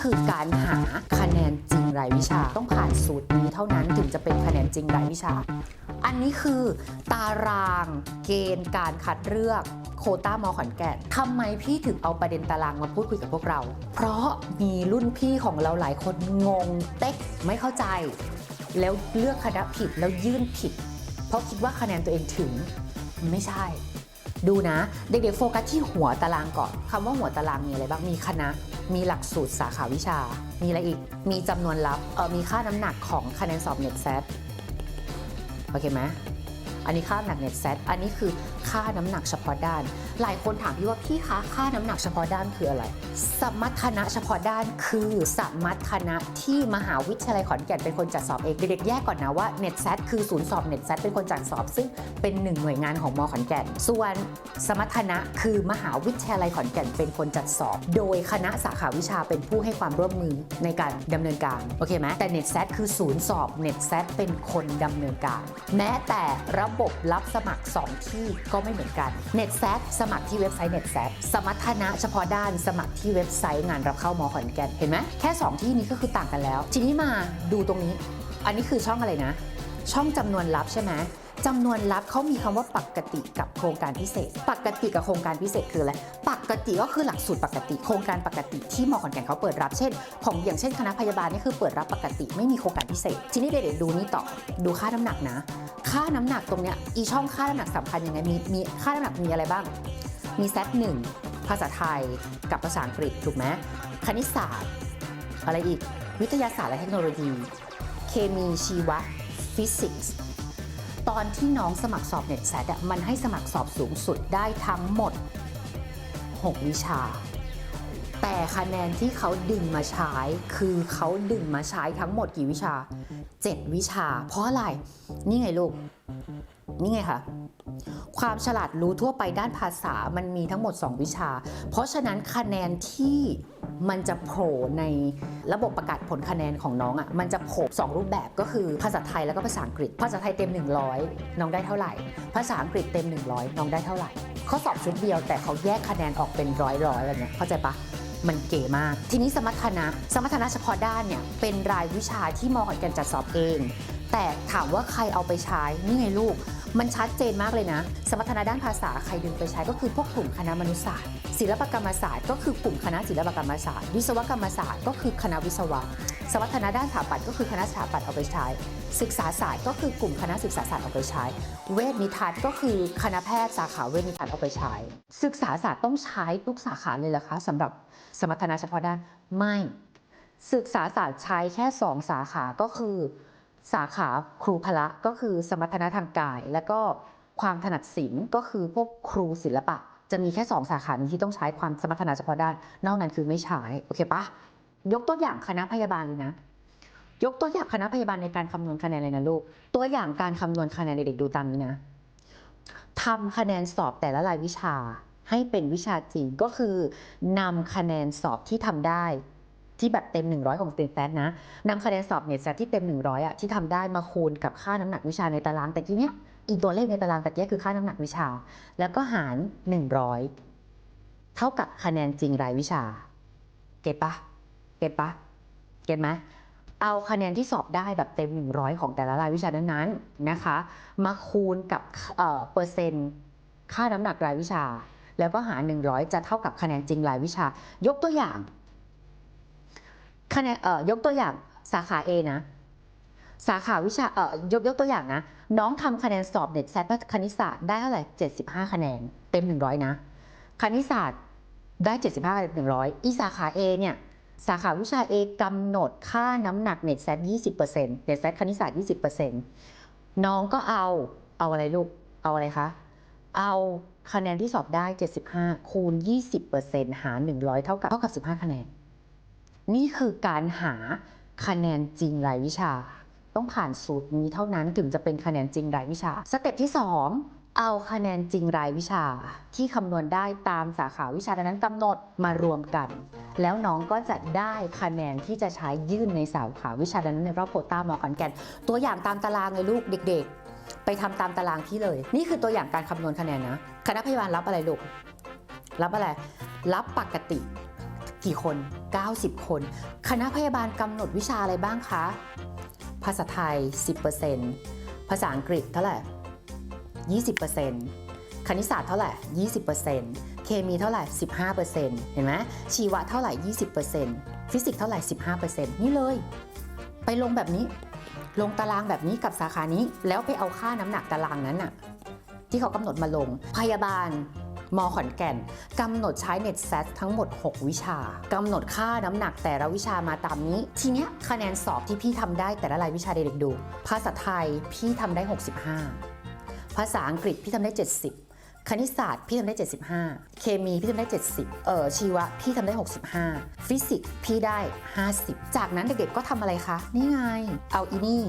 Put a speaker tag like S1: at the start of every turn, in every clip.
S1: คือการหาคะแนนจริงรายวิชาต้องผ่านสูตรนี้เท่านั้นถึงจะเป็นคะแนนจริงรายวิชา อันนี้คือตารางเกณฑ์การคัดเลือกโคต้ามอขอนแก่นทำไมพี่ถึงเอาประเด็นตารางมาพูดคุยกับพวกเรา เพราะมีรุ่นพี่ของเราหลายคนงงเต๊กไม่เข้าใจ แล้วเลือกคณะผิดแล้วยื่นผิด เพราะคิดว่าคะแนนตัวเองถึงไม่ใช่ ดูนะ เด็กๆโฟกัสที่หัวตารางก่อนคำว่าหัวตารางมีอะไรบ้างมีคณะ มีหลักสูตรสาขาวิชา มีอะไรอีก มีจำนวนลับเออมีค่าน้ำหนักของคะแนนสอบเน็ตแซดโอเคไหมอันนี้ค่าน้ำหนักเน็ตแซดอันนี้คือ ค่าน้ำหนักเฉพาะด้าน หลายคนถามพี่ว่าพี่คะค่าน้ำหนักเฉพาะด้านคืออะไร สมรรถนะเฉพาะด้านคือสมรรถนะที่มหาวิทยาลัยขอนแก่นเป็นคนจัดสอบเองเด็กๆแยกก่อนนะว่าเน็ตแซคือศูนย์สอบเน็ตแซเป็นคนจัดสอบ ซึ่งเป็นหนึ่งหน่วยงานของมขอนแก่น ส่วนสมรรถนะคือมหาวิทยาลัยขอนแก่นเป็นคนจัดสอบ โดยคณะสาขาวิชาเป็นผู้ให้ความร่วมมือในการดำเนินการโอเคไหมแต่เน็ตแซคือศูนย์สอบเน็ตแซเป็นคนดำเนินการ แม้แต่ระบบรับสมัคร 2 ที่กไม่เหมือนกัน n e t s a t สมัครที่เว็บไซต์ n e t s a t สมรรถนะเฉพาะด้านสมัครที่เว็บไซต์งานรับเข้ามอขอนแก่นเห็นไหมแค่ 2 ที่นี้ก็คือต่างกันแล้ว ทีนี้มาดูตรงนี้ อันนี้คือช่องอะไรนะ ช่องจำนวนรับใช่ไหม จำนวนลับเขามีคำว่าปกติกับโครงการพิเศษ ปกติกับโครงการพิเศษคืออะไร ปกติก็คือหลักสูตรปกติ โครงการปกติที่มอขอนแก่นเขาเปิดรับ เช่น ของอย่างเช่นคณะพยาบาลนี่คือเปิดรับปกติไม่มีโครงการพิเศษ ทีนี้เด็กๆดูนี่ต่อ ดูค่าน้ำหนักนะ ค่าน้ำหนักตรงเนี้ย อีช่องค่าน้ำหนักสำคัญยังไง มีมีค่าน้ำหนักมีอะไรบ้าง มีแซดหนึ่งภาษาไทยกับภาษาอังกฤษถูกไหมคณิตศาสตร์ อะไรอีก วิทยาศาสตร์และเทคโนโลยี เคมีชีวะฟิสิกส์ ตอนที่น้องสมัครสอบเน็ตแซดอะมันให้สมัครสอบสูงสุดได้ทั้งหมด 6 วิชา แต่คะแนนที่เขาดึงมาใช้ คือเขาดึงมาใช้ทั้งหมดกี่วิชา 7 วิชา เพราะอะไร นี่ไงลูก นี่ไงคะความฉลาดรู้ทั่วไปด้านภาษามันมีทั้งหมด 2 วิชา เพราะฉะนั้นคะแนนที่ มันจะโผล่ในระบบประกาศผลคะแนนของน้องอะ่ะมันจะโผล่สองรูปแบบก็คือภาษาไทยแล้วก็ภาษาอังกฤษ ภาษาไทยเต็ม 100 น้องได้เท่าไหร่ ภาษาอังกฤษเต็ม 100 น้องได้เท่าไหร่เข้อสอบชุดเดียวแต่เขาแยกคะแนนออกเป็นร้อยๆอะไรเงี้ยเข้าใจปะมันเก๋มาก ทีนี้สมรรถนะ สมรรถนะเฉพาะด้านเนี่ยเป็นรายวิชาที่มอขอนแก่นจัดสอบเอง แต่ถามว่าใครเอาไปใช้นี่ไงลูก มันชัดเจนมากเลยนะ สมรรถนะด้านภาษาใครดึงไปใช้ก็คือพวกกลุ่มคณะมนุษยศาสตร์ ศิลปกรรมศาสตร์ ก็คือกลุ่มคณะศิลปกรรมศาสตร์ วิศวกรรมศาสตร์ ก็คือคณะวิศวะ สมรรถนะด้านสถาปัตย์ก็คือคณะสถาปัตย์เอาไปใช้ ศึกษาศาสตร์ ก็คือกลุ่มคณะศึกษาศาสตร์เอาไปใช้ เวชนิทัศน์ก็คือคณะแพทย์สาขาเวชนิทัศน์เอาไปใช้ ศึกษาศาสตร์ต้องใช้ทุกสาขาเลยเหรอคะสำหรับสมรรถนะเฉพาะด้านไม่ ศึกษาศาสตร์ใช้แค่ 2 สาขาก็คือ สาขาครูพละก็คือสมรรถนะทางกาย แล้วก็ความถนัดศิลป์ก็คือพวกครูศิลปะ จะมีแค่ 2 สาขานี้ที่ต้องใช้ความสมรรถนะเฉพาะด้าน นอกนั้นคือไม่ใช้โอเคปะยกตัวอย่างคณะพยาบาลเลยนะ ยกตัวอย่างคณะพยาบาลในการคำนวณคะแนนเลยนะลูก ตัวอย่างการคำนวณคะแนนเด็กๆดูตามนี้นะทำคะแนนสอบแต่ละรายวิชาให้เป็นวิชาจริงก็คือนำคะแนนสอบที่ทำได้ ที่แบบเต็ม 100 ของสเตนแฟนะนำคะแนนสอบเน็ตแซที่เต็ม 100อะที่ทำได้มาคูณกับค่าน้ำหนักวิชาในตารางแต่ทีเนี้ยอีกตัวเลขในตารางแตะเกียคือค่าน้ำหนักวิชา แล้วก็หาร 100 เท่ากับคะแนนจริงรายวิชา เก็ตปะเก็ตปะเก็ตไหมเอาคะแนนที่สอบได้แบบเต็ม 100 ของแต่ละรายวิชานั้นๆนะคะ มาคูณกับเอ่อเปอร์เซ็นต์ค่าน้ำหนักรายวิชา แล้วก็หาร100 จะเท่ากับคะแนนจริงรายวิชา ยกตัวอย่าง คะแนนเอ่อยกตัวอย่างสาขา A นะ สาขาวิชาเอ่อยกยกตัวอย่างนะ น้องทำคะแนนสอบเน็ตแซดคณิตศาสตร์ได้เท่าไหร่75 คะแนน เต็ม 100 นะ คณิตศาสตร์ได้ 75คะแนนเต็ม100 อีสาขา A เนี่ยสาขาวิชา A กำหนดค่าน้ำหนักเน็ตแซด20%เน็ตแซดคณิตศาสตร์ 20%น้องก็เอาเอาอะไรลูกเอาอะไรคะเอาคะแนนที่สอบได้ 75 คูณ 20%หาร 100 เท่ากับเท่ากับ 15 คะแนน นี่คือการหาคะแนนจริงรายวิชา ต้องผ่านสูตรนี้เท่านั้นถึงจะเป็นคะแนนจริงรายวิชา สเต็ปที่ 2 เอาคะแนนจริงรายวิชา ที่คำนวณได้ตามสาขาวิชานั้นกำหนดมารวมกัน แล้วน้องก็จะได้คะแนนที่จะใช้ยื่นในสาขาวิชานั้นในรอบโคต้ามอขอนแก่นตัวอย่างตามตารางเลยลูกเด็ก ๆ ไปทำตามตารางที่เลย นี่คือตัวอย่างการคำนวณคะแนนนะคณะพยาบาลรับอะไรลูกรับอะไร รับปกติ กี่คน 90 คน คณะพยาบาลกำหนดวิชาอะไรบ้างคะ ภาษาไทย 10%ภาษาอังกฤษเท่าไหร่ 20%คณิตศาสตร์เท่าไหร่ 20%เคมีเท่าไหร่ 15%เห็นไหมชีวะเท่าไหร่ 20%ฟิสิกส์เท่าไหร่ 15%นี่เลย ไปลงแบบนี้ ลงตารางแบบนี้กับสาขานี้ แล้วไปเอาค่าน้ำหนักตารางนั้นน่ะ ที่เขากำหนดมาลง พยาบาล มขอนแก่นกำหนดใช้เน็ตแซทั้งหมด 6 วิชากำหนดค่าน้ำหนักแต่ละวิชามาตามนี้ ทีเนี้ยคะแนนสอบที่พี่ทำได้แต่ละรายวิชาเด็กๆดู ภาษาไทยพี่ทำได้ 65 ภาษาอังกฤษพี่ทำได้ 70คณิตศาสตร์พี่ทำได้ 75 เคมีพี่ทำได้ 70 เออชีวะพี่ทำได้ 65 ฟิสิกส์พี่ได้ 50 จากนั้นเด็กๆก็ทำอะไรคะ นี่ไง เอาอีนี่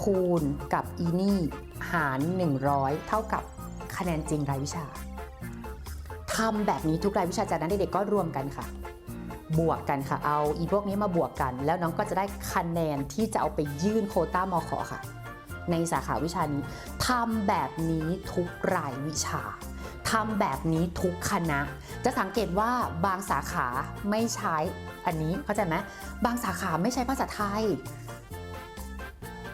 S1: คูณกับอีนี่ หาร 100 เท่ากับคะแนนจริงรายวิชา ทำแบบนี้ทุกรายวิชาจากนั้นเด็กๆก็รวมกันค่ะ บวกกันค่ะ เอาอีพวกนี้มาบวกกัน แล้วน้องก็จะได้คะแนนที่จะเอาไปยื่นโควต้ามขอค่ะ ในสาขาวิชานี้ทำแบบนี้ทุกรายวิชาทำแบบนี้ทุกคณะ จะสังเกตว่าบางสาขาไม่ใช้อันนี้เข้าใจไหมบางสาขาไม่ใช้ภาษาไทย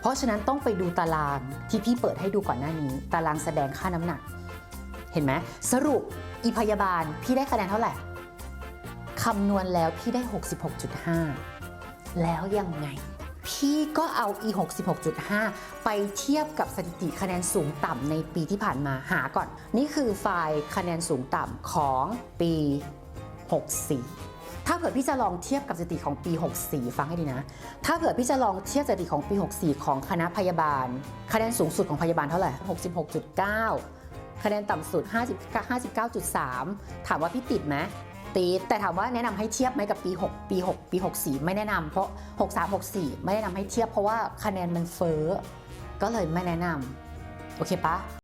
S1: เพราะฉะนั้นต้องไปดูตารางที่พี่เปิดให้ดูก่อนหน้านี้ ตารางแสดงค่าน้ำหนัก เห็นไหมสรุปอีพยาบาลพี่ได้คะแนนเท่าไหร่คำนวณแล้วพี่ได้ 66.5 แล้วยังไง พี่ก็เอาอี66.5 ไปเทียบกับสถิติคะแนนสูงต่ำในปีที่ผ่านมาหาก่อน นี่คือไฟล์คะแนนสูงต่ำของปี 64 ถ้าเผื่อพี่จะลองเทียบกับสถิติของปี 64 ฟังให้ดีนะ ถ้าเผื่อพี่จะลองเทียบสถิติของปี 64 ของคณะพยาบาล คะแนนสูงสุดของพยาบาลเท่าไหร่ 66.9 คะแนนต่ำสุด 59.3 ถามว่าพี่ติดไหมติดแต่ถามว่าแนะนำให้เทียบไหมกับปี 6 ปี 6 ปี 64 ไม่แนะนำเพราะ 63 64 ไม่แนะนำให้เทียบเพราะว่าคะแนนมันเฟ้อ ก็เลยไม่แนะนำโอเคปะ